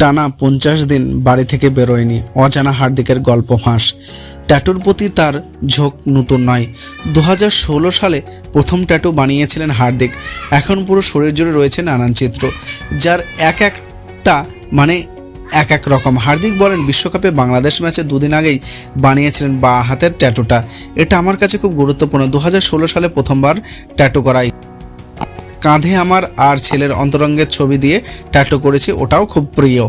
টানা পঞ্চাশ দিন বাড়ি থেকে বেরোয়নি। অজানা হার্দিকের গল্প ফাঁস। ট্যাটুর প্রতি তার ঝোঁক নতুন নয়। দু সালে প্রথম ট্যাটু বানিয়েছিলেন হার্দিক। এখন পুরো শরীর জুড়ে রয়েছে নানান চিত্র, যার এক একটা মানে এক এক রকম। হার্দিক বলেন, বিশ্বকাপে বাংলাদেশ ম্যাচে দুদিন আগেই বানিয়েছিলেন বা হাতের ট্যাটুটা। এটা আমার কাছে খুব গুরুত্বপূর্ণ। দু হাজার ষোলো সালে প্রথমবার ট্যাটু করাই। কাঁধে আমার আর ছেলের অন্তরঙ্গের ছবি দিয়ে ট্যাটু করেছি, ওটাও খুব প্রিয়।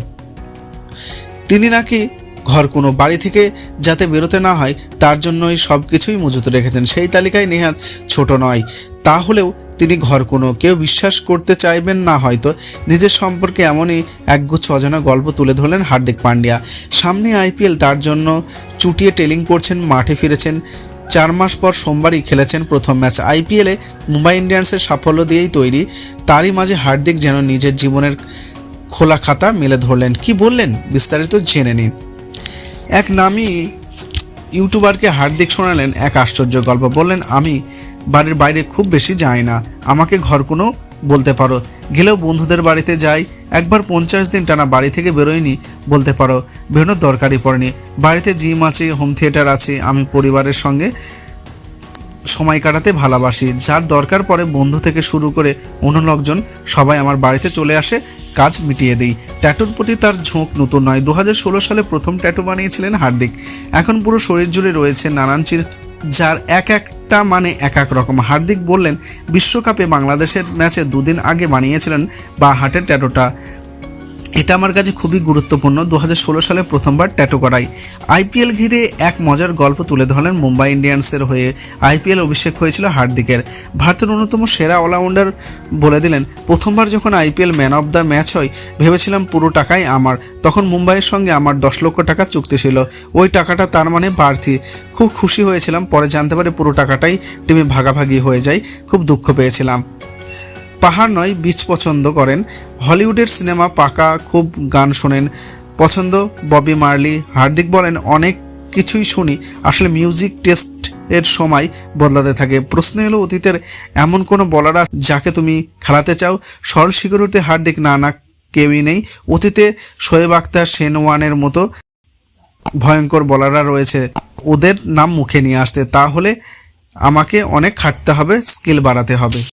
তিনি নাকি ঘর কোনো বাড়ি থেকে যাতে বেরোতে না হয়, তার জন্যই সব কিছুই মজুত রেখেছেন। সেই তালিকায় নেহাত ছোট নয়। তাহলেও তিনি ঘর কোনো কেউ বিশ্বাস করতে চাইবেন না হয়তো। নিজের সম্পর্কে এমনই একগুচ্ছ অজানা গল্প তুলে ধরলেন হার্দিক পান্ডিয়া। সামনে আইপিএল তার জন্য চুটিয়ে টেলিং করছেন, মাঠে ফিরেছেন চার মাস পর সোমবারই খেলেছেন প্রথম ম্যাচ। আইপিএলে মুম্বাই ইন্ডিয়ান্সের সাফল্য দিয়েই তৈরি। তারই মাঝে হার্দিক যেন নিজের জীবনের খোলা খাতা মেলে ধরলেন। কি বললেন? বিস্তারিত জেনে নিন। এক নামি ইউটিউবারকে হার্দিক শোনালেন এক আশ্চর্য গল্প। বললেন, আমি বাড়ির বাইরে খুব বেশি যাই না। আমাকে ঘর কোনো বলতে পারো। গেলেও বন্ধুদের বাড়িতে যাই, একবার পঞ্চাশ দিন টানা বাড়ি থেকে বেরোয়নি বলতে পারো। বেরোনোর দরকারই পড়েনি। বাড়িতে জিম আছে হোম থিয়েটার আছে, আমি পরিবারের সঙ্গে সময় কাটাতে ভালোবাসি। যার দরকার পড়ে বন্ধু থেকে শুরু করে অন্য লোকজন সবাই আমার বাড়িতে চলে আসে, কাজ মিটিয়ে দিই। ট্যাটুর প্রতি তার ঝোঁক নতুন নয়। দু সালে প্রথম ট্যাটু বানিয়েছিলেন হার্দিক। এখন পুরো শরীর জুড়ে রয়েছে নানান চির যার এক এক একটা মানে এক এক রকম। হার্দিক বললেন, বিশ্বকাপে বাংলাদেশের ম্যাচে দুদিন আগে বানিয়েছিলেন বা হাটের ট্যাটুটা। এটা আমার কাছে খুবই গুরুত্বপূর্ণ। দু হাজার ষোলো সালে প্রথমবার ট্যাটু করাই। আইপিএল ঘিরে এক মজার গল্প তুলে ধরলেন মুম্বাই ইন্ডিয়ান্সের হয়ে। আইপিএল অভিষেক হয়েছিল হার্দিকের। ভারতের অন্যতম সেরা অলরাউন্ডার বলে দিলেন, প্রথমবার যখন IPL man of the match হয়, ভেবেছিলাম পুরো টাকাই আমার। তখন মুম্বাইয়ের সঙ্গে আমার দশ লক্ষ টাকা চুক্তি ছিল। ওই টাকাটা তার মানে বাড়তি খুব খুশি হয়েছিলাম, পরে জানতে পারি পুরো টাকাটাই টিমে ভাগাভাগি হয়ে যায়। খুব দুঃখ পেয়েছিলাম। পাহাড় নয় বিচ পছন্দ করেন। হলিউডের সিনেমা পাকা, খুব গান শোনেন। পছন্দ ববি মার্লি। হার্দিক বলেন, অনেক কিছুই শুনি। আসলে মিউজিক টেস্ট এর সময় বদলাতে থাকে। প্রশ্ন এলো অতীতের এমন কোনো বলারা যাকে তুমি খেলাতে চাও? সরল সিকিউরিটি হার্দিক না না, কেউই নেই। অতীতে শোয়েব আক্তার সেনওয়ানের মতো ভয়ঙ্কর বলাররা রয়েছে। ওদের নাম মুখে নিয়ে আসতে। তাহলে আমাকে অনেক খাটতে হবে, স্কিল বাড়াতে হবে।